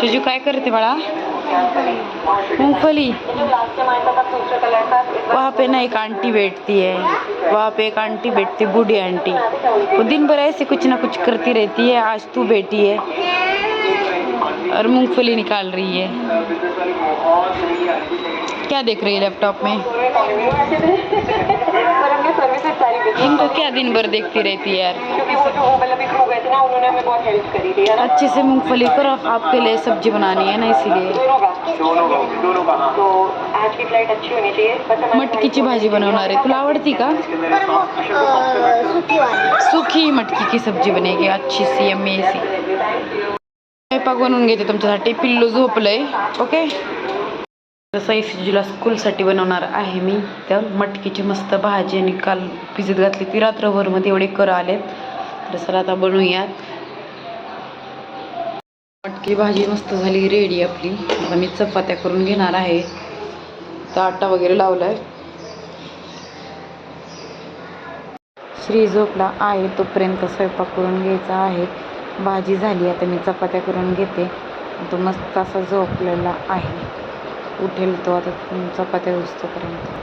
शिजू काय करते बड़ा मूंगफली. वहाँ पे ना एक आंटी बैठती है वहाँ पे एक आंटी बैठती बूढ़ी आंटी. वो दिन भर ऐसे कुछ ना कुछ करती रहती है, आज तू बैठी है. और मूंगफली निकाल रही है। क्या देख रही है लैपटॉप में? इनको क्या दिन भर देखती रहती है यार? क्योंकि वो जो वो मतलब एक लोग गए थे ना उन्होंने हमें बहुत हेल्प करी थी है ना अच्छे से मूंगफली करो आपके लिए सब्जी बनानी है ना इसीलिए। दोनों का दोनों का दोनों का तो आज की फ्लाइट अच्छी होनी चाहिए बस हमारी मटकीची भाजी बनवणार आहे तुला आवडती का? पर वो अ, सुकी वाली। सुकी मटकी की सब्जी बनेगी अच्छी सी यम्मी सी स्वयंपाक बनवून घेते तुमच्यासाठी. पिल्लू झोपलंय ओके? तसं सिजूला स्कूलसाठी बनवणार आहे मी त्या मटकीची मस्त भाजी आणि काल भिजत घातली ती रात्रभरमध्ये एवढे कर आलेत. तर चला आता बनवूयात. मटकी भाजी मस्त झाली रेडी आपली. आता मी चपात्या करून घेणार आहे. तर आटा वगैरे लावलाय. श्री झोपला आहे तोपर्यंत स्वयंपाक करून घ्यायचा आहे. भाजी झाली आता मी चपात्या करून घेते. तो मस्त असा झोपलेला आहे. उठेल तो आता चपात्या उचतोपर्यंत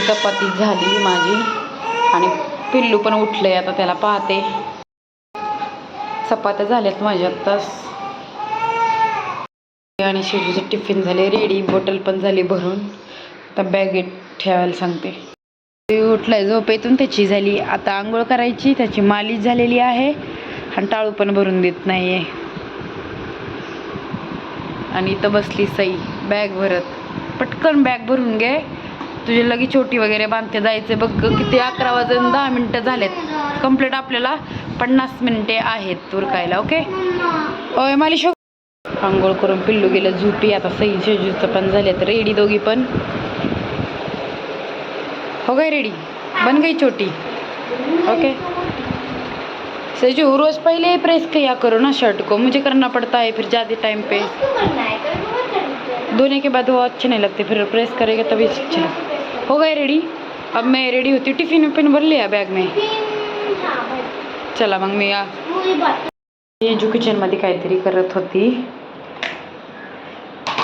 चपाती झाली माझी आणि पिल्लू पण उठलंय आता त्याला पाहते. चपात्या झाल्यात माझ्या आत्ताच. आणि शेजूचे टिफिन झाले रेडी बॉटल पण झाली भरून. आता बॅगेत ठेवायला सांगते. उठलाय झोपेतून त्याची झाली. आता आंघोळ करायची त्याची मालिश झालेली आहे. आणि टाळू पण भरून देत नाहीये. आणि इथं बसली सई बॅग भरत. पटकन बॅग भरून घे. तुझे लगी छोटी वगैरे बांधते जायचे बघ किती अकरा वाजून दहा मिनटं झालेत. कंप्लीट आपल्याला पन्नास मिनिटे आहेत उरकायला ओके? ओय मालिश हो. आंघोळ करून पिल्लू गेलं झोपी. आता सई शेजूचं पण झालेत. तर रेडी दोघी पण. हो गई रेडी. बन गई छोटी. ओके सेजू रोज पहले ही प्रेस किया करो ना शर्ट को. मुझे करना पड़ता है फिर ज़्यादा टाइम पे. धोने के बाद वो अच्छे नहीं लगते फिर प्रेस करेगा तभी अच्छे लगते. हो गए रेडी अब मैं रेडी होती टिफिन विफिन भर लिया बैग में? चला मग मी या वही किचनमध्ये काहीतरी करत होती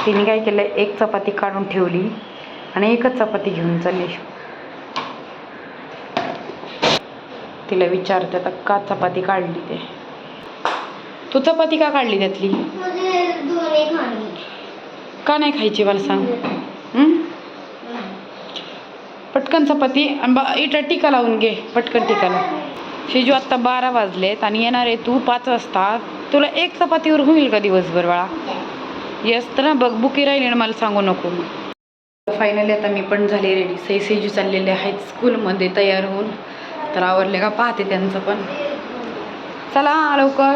तिने काय केलं? एक चपाती काढून ठेवली आणि एकच चपाती घेऊन चालली. तिला विचारते आता का चपाती काढली ते? तू चपाती का काढली त्यातली? मुझे दोनों खानी का नाही खायची मला सांग. हं? पटकन चपाती आणि बा इटा टिका लावून घे पटकन टिका शिजू आत्ता बारा वाजलेत आणि येणार आहे तू पाच वाजता. तुला एक चपातीवर होईल का दिवसभर बाळा? येस तर ना बघ बुकी राहिली ना मला सांगू नको. फायनली आता मी पण झाले रेडी सई सेजू चाललेले आहेत स्कूलमध्ये तयार होऊन. तर आवरले का? पाहते त्यांचं पण. चला लवकर.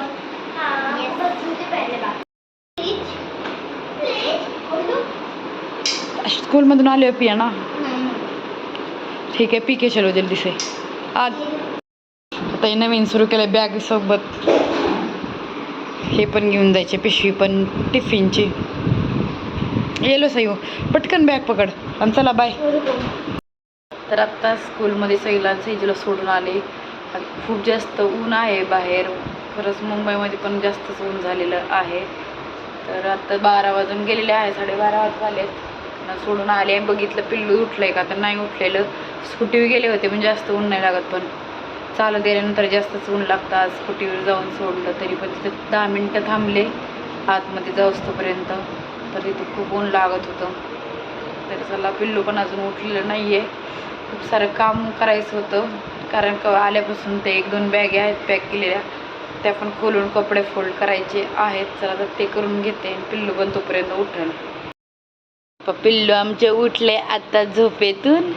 स्कूलमधून आले हो पिया ना ठीक आहे पी के चलो जल्दी से आज आता हे नवीन सुरू केलं बॅगसोबत हे पण घेऊन जायचे पिशवी पण टिफिनची. येलो सई हो पटकन बॅग पकड. आणि चला बाय तर आत्ता स्कूलमध्ये सईला सईजीला सोडून आले. खूप जास्त ऊन आहे बाहेर. खरंच मुंबईमध्ये पण जास्तच ऊन झालेलं आहे. तर आत्ता बारा वाजून गेलेले आहे साडेबारा वाज आले सोडून आले बघितलं पिल्लू उठलं आहे का? तर नाही उठलेलं. स्कूटीवर गेले होते पण जास्त ऊन नाही लागत पण. चालत गेल्यानंतर जास्तच ऊन लागतं. आज स्कूटीवर जाऊन सोडलं तरी पण तिथे दहा मिनटं थांबले. आतमध्ये जाऊस्तोपर्यंत तर तिथं खूप ऊन लागत होतं. तर चला पिल्लू पण अजून उठलेलं नाही आहे खूप सारं काम करायचं होतं. कारण क आल्यापासून ते एक दोन बॅगे आहेत पॅक केलेल्या. त्या पण खोलून कपडे फोल्ड करायचे आहेत. चला तर ते करून घेते पिल्लू पण तोपर्यंत उठेल. पिल्लू आमचे उठले आता झोपेतून.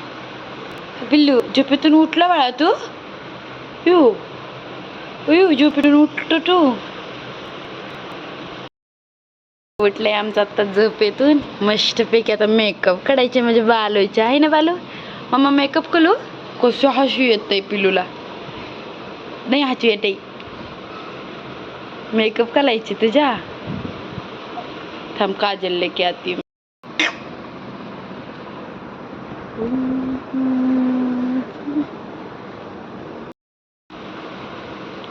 पिल्लू झोपेतून उठला बाळा तू? यू यू झोपेतून उठतो तू. उठले आमचं आता झोपेतून. मस्तपैकी आता मेकअप करायचे म्हणजे बालोचे आहे ना बालू? मम्मा मेकअप करू कसं हसू येतंय पिलूला नाही हसू येते मेकअप करायची तुझ्या थांब काजल लेके आती.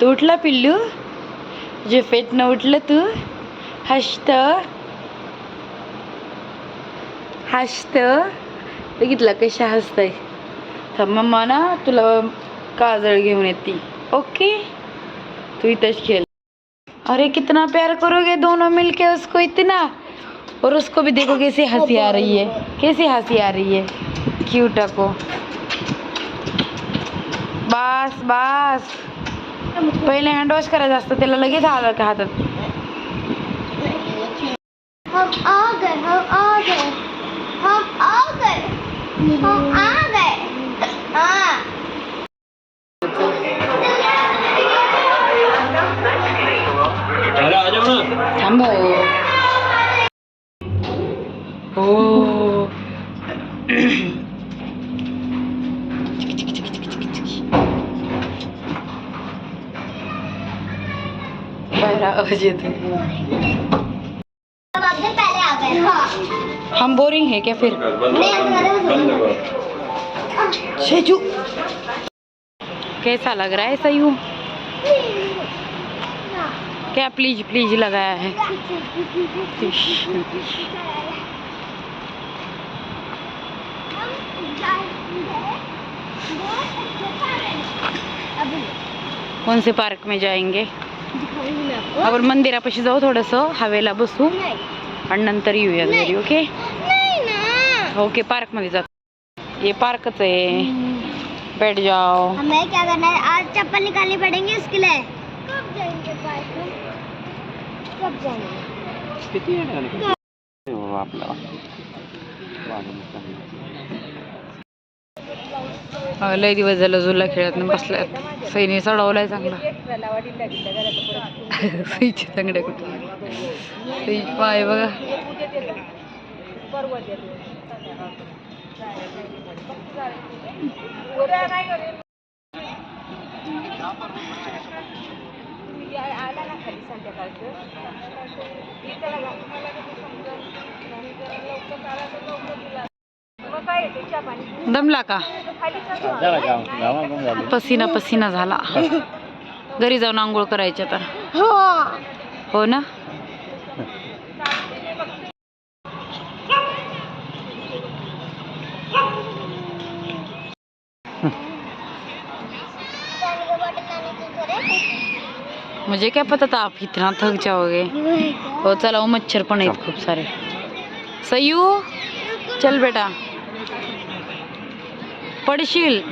तू उठला पिल्लू जे पेटनं उठलं तू हसत हसत बघितला कशा हसतंय. तर मम्मा ना तुला काजळ घेऊन येते. ओके? तू इथंच खेळ. अरे कितना प्यार करोगे दोनों मिलके उसको इतना? और उसको भी देखो कैसी हंसी आ रही है कैसी हंसी आ रही है. क्यूट को बस बस. पहिले हँड वॉश करायचं असतं त्याला लगेच आलं का हातात हम आ गए हम आ गए हम आ गए हम आ गए हाँ अरे आ जाओ ना थांबव हो बाहेर आवाज येतो हम हम बोरिंग है क्या फिर? शेजू। कैसा लग रहा है सयू? क्या प्लीज़ प्लीज़ लगाया है? कौन से पार्क में जाएँगे? और आपण मंदिरापाशी जाऊ थोडंसं हवेला बसू। आणि नंतर येऊया घरी ओके? नहीं ना. ओके पार्कमध्ये जातो. ये पार्कच आहे. बैठ जाओ. हमें क्या करना है? आज चप्पल निकालनी पड़ेंगी उसके लिए। कब जाएंगे पार्क में? कब जाएंगे? लय दिवस झालं झुला खेळत नाही बसल्यात सईने चढवलाय चांगला सईची चांगड्या कुठे? सई पाय बघा. दमला का? पसीना पसीना झाला. घरी जाऊन आंघोळ करायच्या तर हो ना? मुझे क्या पता था आप इतना थक जाओगे? और चलाओ मच्छर पण आहेत खूप सारे। सयू चल बेटा। पडशील